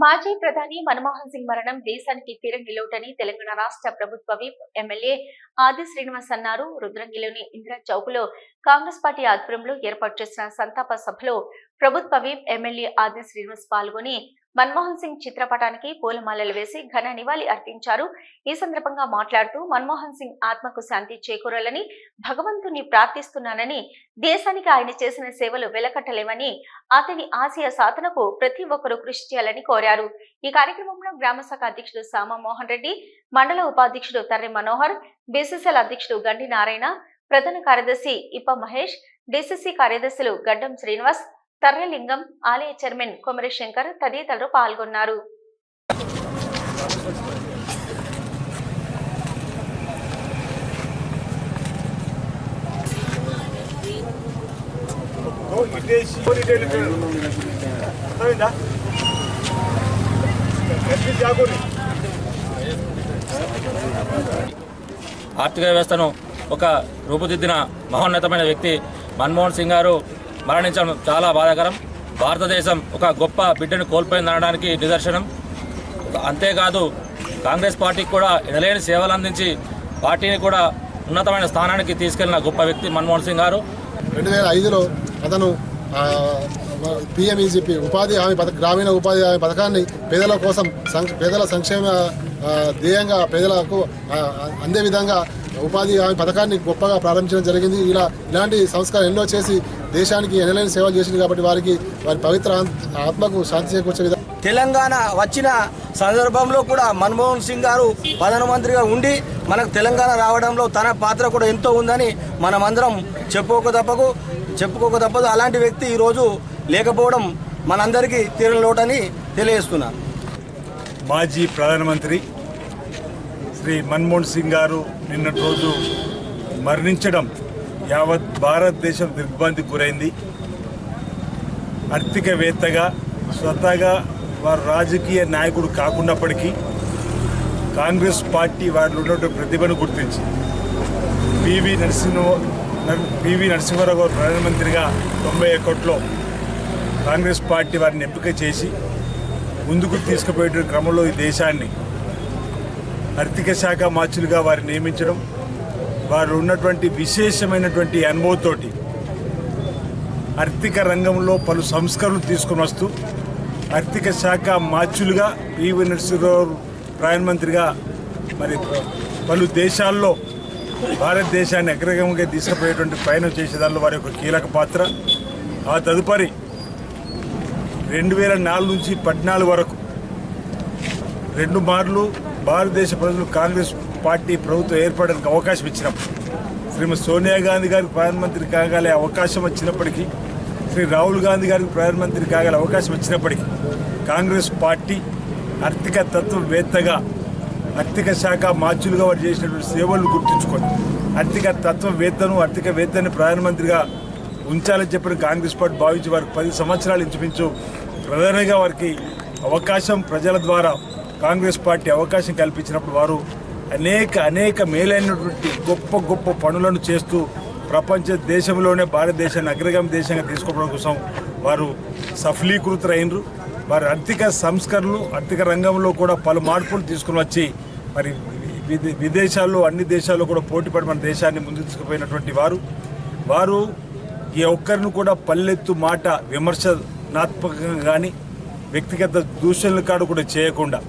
మాజీ ప్రధాని మన్మోహన్ సింగ్ మరణం దేశానికి తీరని లోటని తెలంగాణ రాష్ట్ర ప్రభుత్వ విప్ ఎమ్మెల్యే ఆది శ్రీనివాస్ అన్నారు. రుద్రంగిలోని ఇందిరా చౌక్లో కాంగ్రెస్ పార్టీ ఆధ్వర్యంలో ఏర్పాటు చేసిన సంతాప సభలో ప్రభుత్వ విప్ ఎమ్మెల్యే ఆది శ్రీనివాస్ పాల్గొని మన్మోహన్ సింగ్ చిత్రపటానికి పూలమాలలు వేసి ఘన నివాళి అర్పించారు. ఈ సందర్భంగా మాట్లాడుతూ మన్మోహన్ సింగ్ ఆత్మకు శాంతి చేకూరాలని భగవంతుని ప్రార్థిస్తున్నానని దేశానికి ఆయన చేసిన సేవలు వెలకట్టలేవని అతని ఆశయ సాధనకు ప్రతి ఒక్కరూ కృషి చేయాలని కోరారు. ఈ కార్యక్రమంలో గ్రామశాఖ అధ్యక్షుడు సామ మోహన్ రెడ్డి మండల ఉపాధ్యక్షుడు తర్రి మనోహర్ బీసీసీఎల్ అధ్యక్షుడు గండి నారాయణ ప్రధాన కార్యదర్శి ఇప్ప మహేష్ డిసిసి కార్యదర్శులు గడ్డం శ్రీనివాస్ తర్రలింగం ఆలయ చైర్మన్ కొమరి శంకర్ తదితరులు పాల్గొన్నారు. ఆర్థిక వ్యవస్థను ఒక రూపుదిద్దిన మహోన్నతమైన వ్యక్తి మన్మోహన్ సింగ్ గారు మరణించడం చాలా బాధాకరం. భారతదేశం ఒక గొప్ప బిడ్డను కోల్పోయిందనడానికి నిదర్శనం. అంతేకాదు కాంగ్రెస్ పార్టీకి కూడా ఎనలేని సేవలు అందించి పార్టీని కూడా ఉన్నతమైన స్థానానికి తీసుకెళ్ళిన గొప్ప వ్యక్తి మన్మోహన్ సింగ్ గారు. రెండు వేల ఐదులో అతను పిఎంఈజీపీ ఉపాధి హామీ పథక గ్రామీణ ఉపాధి హామీ పథకాన్ని పేదల కోసం సం- పేదల సంక్షేమ ధ్యేయంగా పేదలకు అందే విధంగా ఉపాధి హామీ పథకాన్ని గొప్పగా ప్రారంభించడం జరిగింది. ఇలా ఇలాంటి సంస్కారం ఎన్నో చేసి దేశానికి ఎనలేని సేవలు చేసింది కాబట్టి వారికి వారి పవిత్ర ఆత్మ- ఆత్మకు శాంతి చేకూర్చే విధంగా తెలంగాణ వచ్చిన సందర్భంలో కూడా మన్మోహన్ సింగ్ గారు ప్రధానమంత్రిగా ఉండి మనకు తెలంగాణ రావడంలో తన పాత్ర కూడా ఎంతో ఉందని మనమందరం చెప్పుకోక తప్పకు చెప్పుకోక తప్పదు. అలాంటి వ్యక్తి ఈరోజు లేకపోవడం మనందరికీ తీరని లోటని తెలియజేస్తున్నాను. మాజీ ప్రధానమంత్రి శ్రీ మన్మోహన్ సింగ్ గారు నిన్నటి రోజు మరణించడం యావత్ భారతదేశం దిగ్భ్రాంతికి గురైంది. ఆర్థికవేత్తగా స్వతహాగా వారు రాజకీయ నాయకుడు కాకున్నప్పటికీ కాంగ్రెస్ పార్టీ వారిలో ఉన్నటువంటి ప్రతిభను గుర్తించి పివి నరసింహ పివి నరసింహారావు గారు ప్రధానమంత్రిగా తొంభై ఒకటిలో కాంగ్రెస్ పార్టీ వారిని ఎంపిక చేసి ముందుకు తీసుకుపోయే క్రమంలో ఈ దేశాన్ని ఆర్థిక శాఖ మార్చులుగా వారిని నియమించడం వారు ఉన్నటువంటి విశేషమైనటువంటి అనుభవంతోటి ఆర్థిక రంగంలో పలు సంస్కరణలు తీసుకుని వస్తూ ఆర్థిక శాఖ మార్చులుగా పివి నరసింహరావు ప్రధానమంత్రిగా మరి పలు దేశాల్లో భారతదేశాన్ని అగ్రగంగా తీసుకుపోయేటువంటి ప్రయాణం చేసేదానిలో వారి యొక్క కీలక పాత్ర. ఆ తదుపరి రెండు వేల నాలుగు నుంచి పద్నాలుగు వరకు రెండు మార్లు భారతదేశ ప్రజలు కాంగ్రెస్ పార్టీ ప్రభుత్వం ఏర్పడడానికి అవకాశం ఇచ్చినప్పుడు శ్రీమతి సోనియా గాంధీ గారికి ప్రధానమంత్రి కాగలే అవకాశం వచ్చినప్పటికీ శ్రీ రాహుల్ గాంధీ గారికి ప్రధానమంత్రి కాగల అవకాశం వచ్చినప్పటికీ కాంగ్రెస్ పార్టీ ఆర్థిక తత్వవేత్తగా ఆర్థిక శాఖ మార్చులుగా వారు చేసినటువంటి సేవలను గుర్తుంచుకొని ఆర్థిక తత్వవేత్తను ఆర్థికవేత్తని ప్రధానమంత్రిగా ఉంచాలని చెప్పిన కాంగ్రెస్ పార్టీ భావించి వారికి పది సంవత్సరాలు ఇంచుమించు ప్రధానంగా వారికి అవకాశం ప్రజల ద్వారా కాంగ్రెస్ పార్టీ అవకాశం కల్పించినప్పుడు వారు అనేక అనేక మేలైనటువంటి గొప్ప గొప్ప పనులను చేస్తూ ప్రపంచ దేశంలోనే భారతదేశాన్ని అగ్రగామి దేశంగా తీసుకోవడం కోసం వారు సఫలీకృతులైనరు. వారి ఆర్థిక సంస్కరణలు ఆర్థిక రంగంలో కూడా పలు మార్పులు తీసుకుని వచ్చి మరి విదే- విదేశాల్లో అన్ని దేశాల్లో కూడా పోటీపడి మన దేశాన్ని ముందుకు తీసుకుపోయినటువంటి వారు. వారు ఏ ఒక్కరిని కూడా పల్లెత్తు మాట విమర్శనాత్మకంగా కానీ వ్యక్తిగత దూషణలు కాడు కూడా చేయకుండా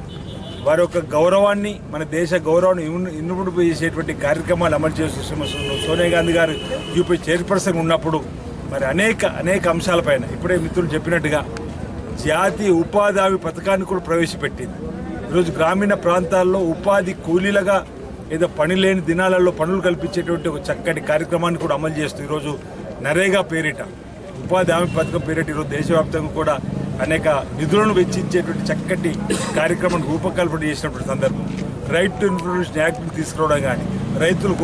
వారి యొక్క గౌరవాన్ని మన దేశ గౌరవాన్ని ఇన్నుముడు చేసేటువంటి కార్యక్రమాలు అమలు చేస్తూ శ్రీమతి సోనియా గాంధీ గారు యూపీ చైర్పర్సన్ ఉన్నప్పుడు మరి అనేక అనేక అంశాలపైన ఇప్పుడే మిత్రులు చెప్పినట్టుగా జాతీయ ఉపాధి హామీ పథకాన్ని కూడా ప్రవేశపెట్టింది. ఈరోజు గ్రామీణ ప్రాంతాల్లో ఉపాధి కూలీలుగా ఏదో పని లేని దినాలలో పనులు కల్పించేటువంటి ఒక చక్కటి కార్యక్రమాన్ని కూడా అమలు చేస్తూ ఈరోజు నరేగా పేరిట ఉపాధి హామీ పథకం పేరిట ఈరోజు దేశవ్యాప్తంగా కూడా అనేక నిధులను వెచ్చించేటువంటి చక్కటి కార్యక్రమాన్ని రూపకల్పన చేసినటువంటి సందర్భం. రైట్ టు ఇన్ఫర్మేషన్ యాక్ట్ని తీసుకురావడం కానీ రైతులకు